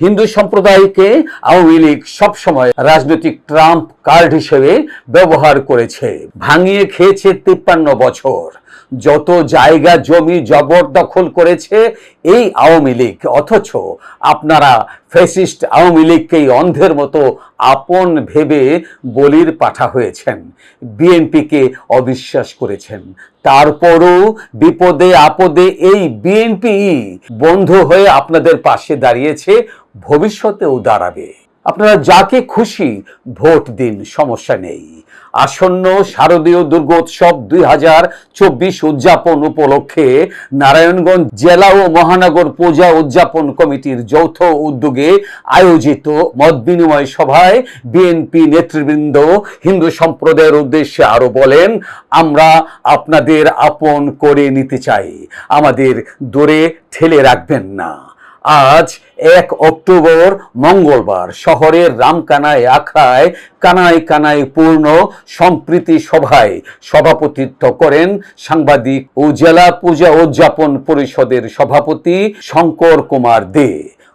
হিন্দু সম্প্রদায়কে আওয়ামী লীগ সবসময় রাজনৈতিক ট্রাম্প কার্ড হিসেবে ব্যবহার করেছে। ভাঙিয়ে খেয়েছে তিপ্পান্ন বছর। যত জায়গা, জমি জবরদখল করেছে এই আওয়ামী লীগ, অথচ আপনারা ফ্যাসিস্ট আওয়ামী লীগকেই অন্ধের মতো আপন ভেবে বলির পাঠা হয়েছেন, বিএনপিকে অবিশ্বাস করেছেন। তারপরও বিপদে আপদে এই বিএনপি বন্ধু হয়ে আপনাদের পাশে দাঁড়িয়েছে, ভবিষ্যতেও দাঁড়াবে। আপনারা যাকে খুশি ভোট দিন, সমস্যা নেই। আসন্ন শারদীয় দুর্গোৎসব দুই হাজার চব্বিশ উদযাপন উপলক্ষে নারায়ণগঞ্জ জেলা ও মহানগর পূজা উদযাপন কমিটির যৌথ উদ্যোগে আয়োজিত মত বিনিময় সভায় বিএনপি নেতৃবৃন্দ হিন্দু সম্প্রদায়ের উদ্দেশ্যে আরও বলেন, আমরা আপনাদের আপন করে নিতে চাই। আমাদের দূরে ঠেলে রাখবেন না। আজ এক অক্টোবর, মঙ্গলবার, শহরের রামকানায় আখড়ায় কানায় কানায় পূর্ণ সম্প্রীতি সভায় সভাপতিত্ব করেন সাংবাদিক ও জেলা পূজা উদযাপন পরিষদের সভাপতি শঙ্কর কুমার দে।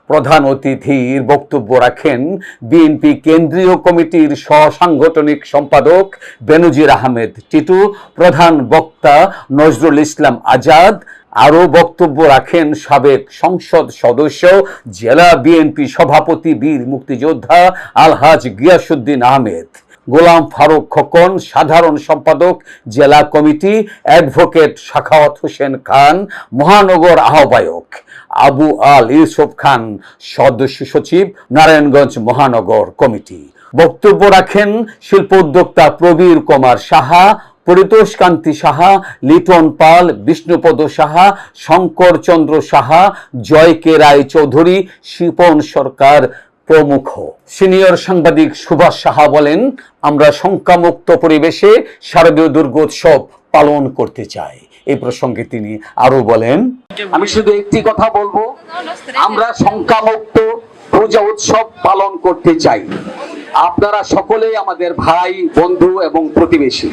প্রধান অতিথির বক্তব্য রাখেন বিএনপি কেন্দ্রীয় কমিটির সহসাংগঠনিক সম্পাদক বেনজির আহমেদ টিটু, প্রধান বক্তা নজরুল ইসলাম আজাদ আরও বক্তব্য রাখেন সাবেক সংসদ সদস্য, জেলা বিএনপি সভাপতি, বীর মুক্তিযোদ্ধা আলহাজ গিয়াসুদ্দিন আহমেদ। গোলাম ফারুক খোকন, সাধারণ সম্পাদক, জেলা কমিটি অ্যাডভোকেট শাখাওয়াত হোসেন খান, মহানগর আহ্বায়ক আবু আল ইউসুফ খান, সদস্য সচিব, নারায়ণগঞ্জ মহানগর কমিটি। বক্তব্য রাখেন শিল্প উদ্যোক্তা প্রবীর কুমার সাহা পরিতোষ কান্তি সাহা, লিটন পাল, বিষ্ণুপদ সাহা, শঙ্কর চন্দ্র সাহা, জয় কে রায় চৌধুরী, শিপন সরকার প্রমুখ। সিনিয়র সাংবাদিক সুভাষ সাহা বলেন, আমরা শঙ্কামুক্ত পরিবেশে শারদীয় দুর্গোৎসব পালন করতে চাই। এই প্রসঙ্গে তিনি আরও বলেন, আমি শুধু একটি কথা বলব, আমরা সংখ্যামুক্ত পূজা উৎসব পালন করতে চাই। আপনারা সকলেই আমাদের ভাই বন্ধু এবং প্রতিবেশী।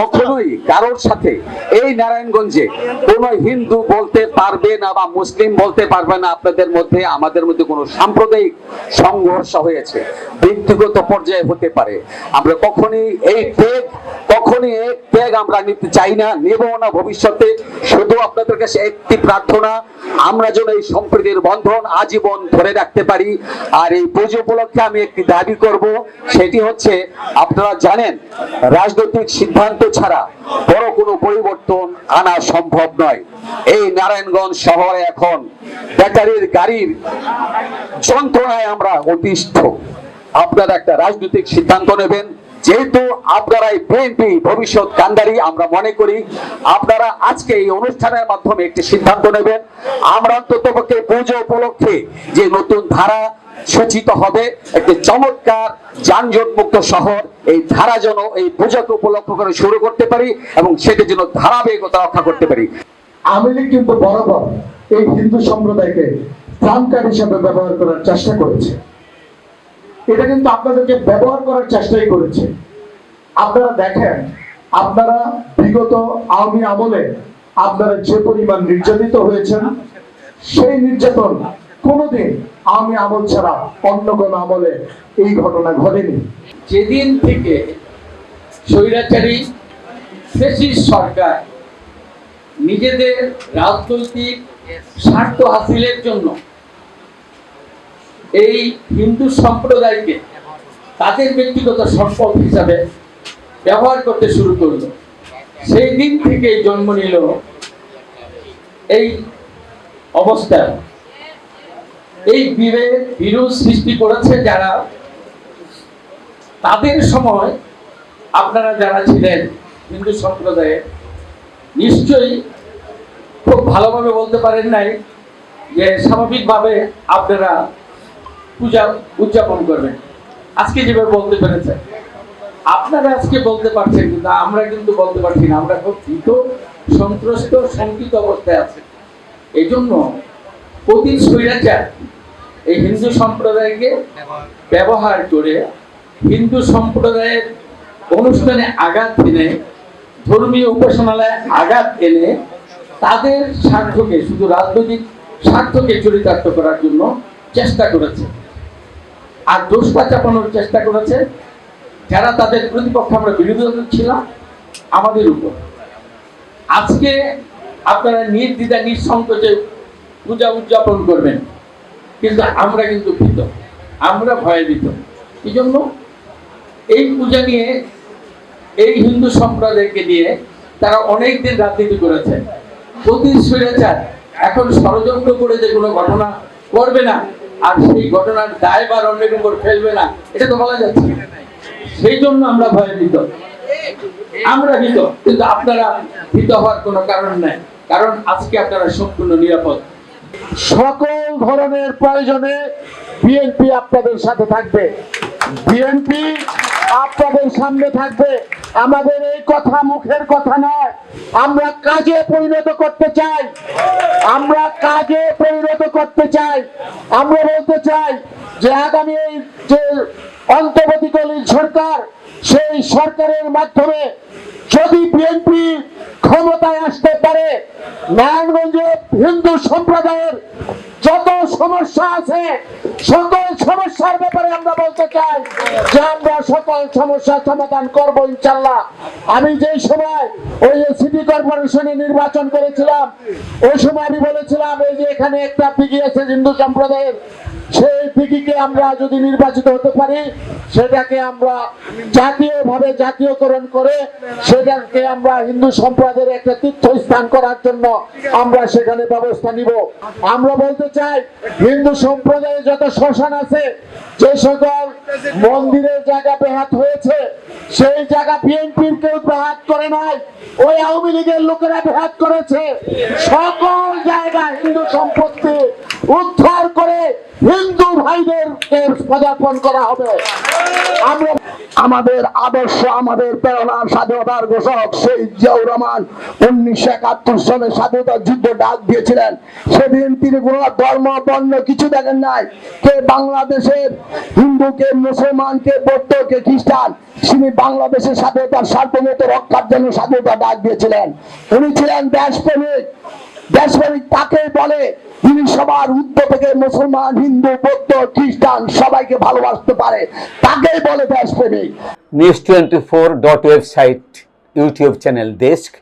কখনোই কারোর সাথে এই নারায়ণগঞ্জে কোনো হিন্দু বলতে পারবে না বা মুসলিম বলতে পারবে না আপনাদের মধ্যে আমাদের মধ্যে কোনো সাম্প্রদায়িক সংঘর্ষ হয়েছে। ব্যক্তিগত পর্যায়ে হতে পারে। আমরা কখনোই এই ত্যাগ কখনই ত্যাগ আমরা নিতে চাই না, নেব না ভবিষ্যতে। শুধু আপনাদের কাছে একটি প্রার্থনা, আমরা যেন এই সম্প্রীতির বন্ধন আজীবন ধরে রাখতে পারি। আর এই পুজো উপলক্ষে আমি একটি দাবি করব, সেটি হচ্ছে, আপনারা জানেন, রাজনৈতিক সিদ্ধান্ত ছাড়া বড় কোনো পরিবর্তন আনা সম্ভব নয়। এই নারায়ণগঞ্জ শহরে এখন ব্যাটারির গাড়ির যন্ত্রণায় আমরা অতিষ্ঠ। আপনারা একটা রাজনৈতিক সিদ্ধান্ত নেবেন যেহেতু আপনারা এই বিএনপি ভবিষ্যৎ কান্ডারি, আমরা মনে করি আপনারা আজকে এই অনুষ্ঠানের মাধ্যমে একটি সিদ্ধান্ত নেবেন। আমরা অন্তত পক্ষে পুজো উপলক্ষে যে নতুন ধারা সূচিত হবে, একটি চমৎকার যানজট মুক্ত শহর, এই ধারা যেন এই পুজোকে উপলক্ষ করে শুরু করতে পারি এবং সেটি যেন ধারাবাহিকতা রক্ষা করতে পারি। আমি কিন্তু বরাবর এই হিন্দু সম্প্রদায়কে ত্রাণকার হিসাবে ব্যবহার করার চেষ্টা করেছে। এটা কিন্তু আপনাদেরকে ব্যবহার করার চেষ্টাই করেছে। আপনারা দেখেন, আপনারা বিগত আওয়ামী আমলে আপনারা যে পরিমাণ নির্যাতিত হয়েছেন, সেই নির্যাতন কোনোদিন আওয়ামী আমল ছাড়া অন্য কোনো আমলে এই ঘটনা ঘটেনি। যেদিন থেকে স্বৈরাচারী ফেসিস সরকার নিজেদের রাজনৈতিক স্বার্থ হাসিলের জন্য এই হিন্দু সম্প্রদায়কে তাদের ব্যক্তিগত সম্পদ হিসাবে ব্যবহার করতে শুরু করল। সেই দিন থেকে জন্ম নিল এই অবস্থা। এই বিভেদ, বিরোধ সৃষ্টি করেছে যারা, তাদের সময় আপনারা যারা ছিলেন হিন্দু সম্প্রদায়ে নিশ্চয়ই খুব ভালোভাবে বলতে পারেন নাই যে স্বাভাবিকভাবে আপনারা পূজা উদযাপন করবেন। আজকে যেভাবে বলতে পেরেছেন আপনারা আজকে বলতে পারছেন, কিন্তু আমরা কিন্তু বলতে পারছি না। আমরা খুব ভীত, সন্ত্রস্ত, শঙ্কিত অবস্থায় আছে। এই জন্য প্রতি স্বৈরাচার এই হিন্দু সম্প্রদায়কে ব্যবহার করে হিন্দু সম্প্রদায়ের অনুষ্ঠানে আঘাত এনে, ধর্মীয় উপাসনালয়ে আঘাত এনে তাদের স্বার্থকে, শুধু রাজনৈতিক স্বার্থকে চরিতার্থ করার জন্য চেষ্টা করেছে। আর দোষটা চাপানোর চেষ্টা করেছে। যারা তাদের প্রতিপক্ষ আমরা বিরোধী ছিলাম আমাদের উপর। আজকে আপনারা নির্দ্বিধা নিঃসংকোচে পূজা উদযাপন করবেন। কিন্তু আমরা কিন্তু ভীত। আমরা ভয়ভীত এই জন্য এই পূজা নিয়ে, এই হিন্দু সম্প্রদায়কে নিয়ে তারা অনেক দিন রাজনীতি করেছে প্রতি স্বৈরাচার। এখন ষড়যন্ত্র করে যে কোনো ঘটনা করবে না আর সেই ঘটনার দায়বার অন্যের উপর ফেলবে না। এটা তো বলা যাচ্ছে। সেই জন্য আমরা ভয় দিত আমরা ভীত, কিন্তু আপনারা ভীত হওয়ার কোনো কারণ নাই। কারণ আজকে আপনারা সম্পূর্ণ নিরাপদ। সকল ধরনের প্রয়োজনে বিএনপি আপনাদের সাথে থাকবে। বিএনপি আপনাদের সামনে থাকবে। আমাদের এই কথা মুখের কথা নয়। আমরা কাজে পরিণত করতে চাই। আমরা কাজে পরিণত করতে চাই। আমরা বলতে চাই যে আগামী এই যে অন্তর্বর্তীকালীন সরকার, সেই সরকারের মাধ্যমে যদি বিএনপি ক্ষমতায় আসতে পারে, নারায়ণগঞ্জে হিন্দু সম্প্রদায়ের যত সমস্যা আছে, সকল সমস্যার ব্যাপারে আমরা বলতে চাই যে আমরা সকল সমস্যার সমাধান করব ইনশাল্লাহ আমি যে সময় ওই সিটি কর্পোরেশনে নির্বাচন করেছিলাম, ওই সময় আমি বলেছিলাম, এই যে এখানে একটা পিগিয়েছে হিন্দু সম্প্রদায়ের সেই পিগিকে আমরা যদি নির্বাচিত হতে পারি, সেটাকে আমরা জাতীয়ভাবে জাতীয়করণ করে সেটাকে আমরা হিন্দু সম্প্রদায়ের একটা তীর্থস্থান করার জন্য আমরা সেখানে ব্যবস্থা নিব। আমরা বলতে চাই, হিন্দু সম্প্রদায়ে যত শ্মশান আছে, যে সকল মন্দিরের জায়গা বেহাত হয়েছে, সেই জায়গা বিএনপির কেউ বেহাত করে নাই, ওই আওয়ামী লীগের লোকেরা বেহাত করেছে। সকল জায়গা হিন্দু সম্পত্তি উদ্ধার করে হিন্দু ভাইদেরকে পদার্পণ করা হবে। আমরা আমাদের আদর্শ, আমাদের প্রেরণা, স্বাধীনতার ঘোষক শহীদ জিয়াউর রহমান উনিশশো একাত্তর সালে স্বাধীনতা যুদ্ধ ডাক দিয়েছিলেন। সেদিন তিনি কোন ধর্ম, বর্ণ কিছু দেখেন নাই। কে বাংলাদেশের হিন্দু, কে মুসলমান, কে বৌদ্ধ, কে খ্রিস্টান, তিনি বাংলাদেশের স্বাধীনতার সার্বভৌমত্ব রক্ষার জন্য স্বাধীনতা ডাক দিয়েছিলেন। উনি ছিলেন দেশপ্রেমিক। দেশপ্রেমিক তাকে বলে যিনি সবার উদ্যোগ থেকে মুসলমান, হিন্দু, বৌদ্ধ, খ্রিস্টান সবাইকে ভালোবাসতে পারে। তাকেই বলে দেশপ্রেমিক। News twenty four dot website YouTube channel desk